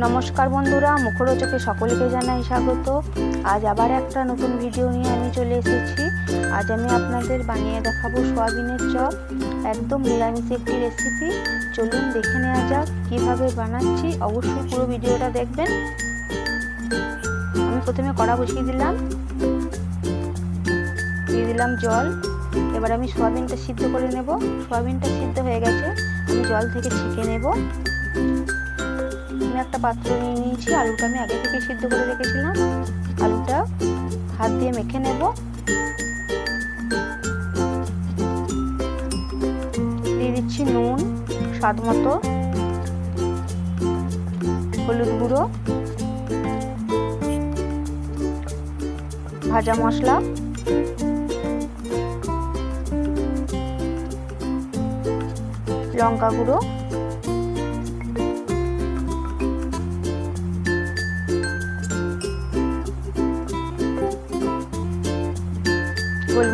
নমস্কার বন্ধুরা, মুখরোচকে সকলকে জানাই স্বাগত। আজ আবার একটা নতুন ভিডিও নিয়ে আমি চলে এসেছি। আজ আমি আপনাদের বানিয়ে দেখাবো সোয়াবিনের চপ। একদম নিরামিষ একটি রেসিপি চলুন দেখে নেওয়া যাক কীভাবে বানাচ্ছি। অবশ্যই পুরো ভিডিওটা দেখবেন। আমি প্রথমে কড়া বসিয়ে দিলাম। দিয়ে দিলাম জল। এবার আমি সোয়াবিনটা সিদ্ধ করে নেব। সোয়াবিনটা সিদ্ধ হয়ে গেছে। আমি জল থেকে ছেঁকে নেব। আমি একটা পাত্র নিয়ে নিয়েছি, আলুটা আমি আগে থেকে সিদ্ধ করে রেখেছিলাম। আলুটা হাত দিয়ে মেখে নেব। দিয়ে দিচ্ছি নুন, স্বাদ মতো। হলুদ গুঁড়ো। ভাজা মশলা। লঙ্কা গুঁড়ো।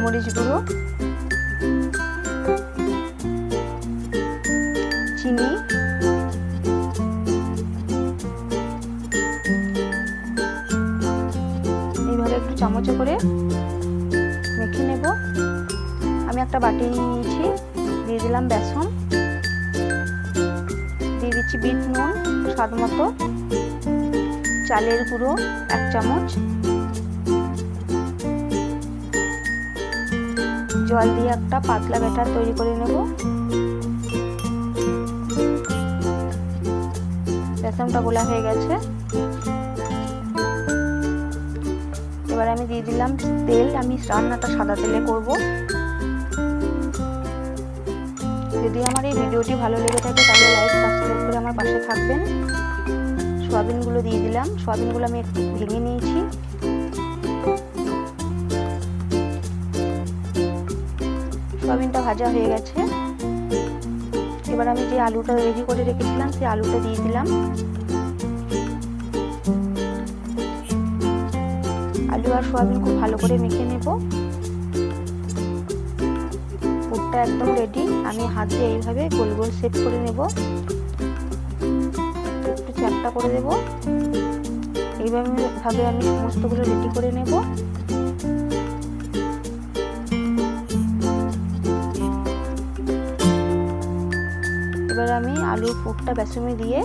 গোলমরিচ গুঁড়ো, চিনি, এইভাবে একটু চামচে করে মেখে নেব। আমি একটা বাটি নিয়েছি, দিয়ে দিলাম বেসন। দিয়ে দিচ্ছি বিট নুন, স্বাদ মতো। চালের গুঁড়ো, এক চামচ। জল দিয়ে একটা পাতলা ব্যাটার তৈরি করে নেব। বেসনটা গোলা হয়ে গেছে। এবার আমি দিয়ে দিলাম তেল। আমি রান্নাটা সাদা তেলে করব। যদি আমার এই ভিডিওটি ভালো লেগে থাকে, তাহলে লাইক সাবস্ক্রাইব করে আমার পাশে থাকবেন। সোয়াবিনগুলো দিয়ে দিলাম। সোয়াবিনগুলো আমি একটু ভেঙে নিয়েছি। ভাজা হয়ে গেছে। এবার আমি যে আলুটা রেডি করে রেখেছিলাম, সেই আলুটা দিয়ে দিলাম। আলু আর সোয়াবিন খুব ভালো করে মেখে নেব। পুরটা একদম রেডি আমি হাত দিয়ে এইভাবে গোল গোল সেট করে নেব। একটু চ্যাপটা করে দেব। এইভাবে ভাবে আমি সমস্তগুলো রেডি করে নেব। এবার আমি আলুর পুরটা বেসনে দিয়ে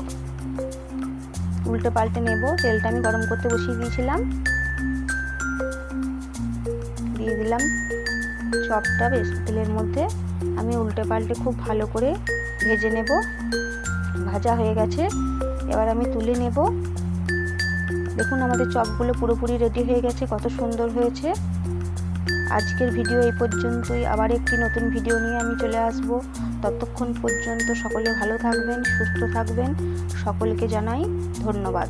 উল্টে পাল্টে নেব। তেলটা আমি গরম করতে বসিয়ে দিয়েছিলাম। দিয়ে দিলাম চপটা বেশ তেলের মধ্যে। আমি উল্টে পাল্টে খুব ভালো করে ভেজে নেব। ভাজা হয়ে গেছে। এবার আমি তুলে নেব। দেখুন আমাদের চপগুলো পুরোপুরি রেডি হয়ে গেছে, কত সুন্দর হয়েছে। আজকের ভিডিও এই পর্যন্তই। আবার একটি নতুন ভিডিও নিয়ে আমি চলে আসব। ততক্ষণ পর্যন্ত সকলে ভালো থাকবেন, সুস্থ থাকবেন। সকলকে জানাই ধন্যবাদ।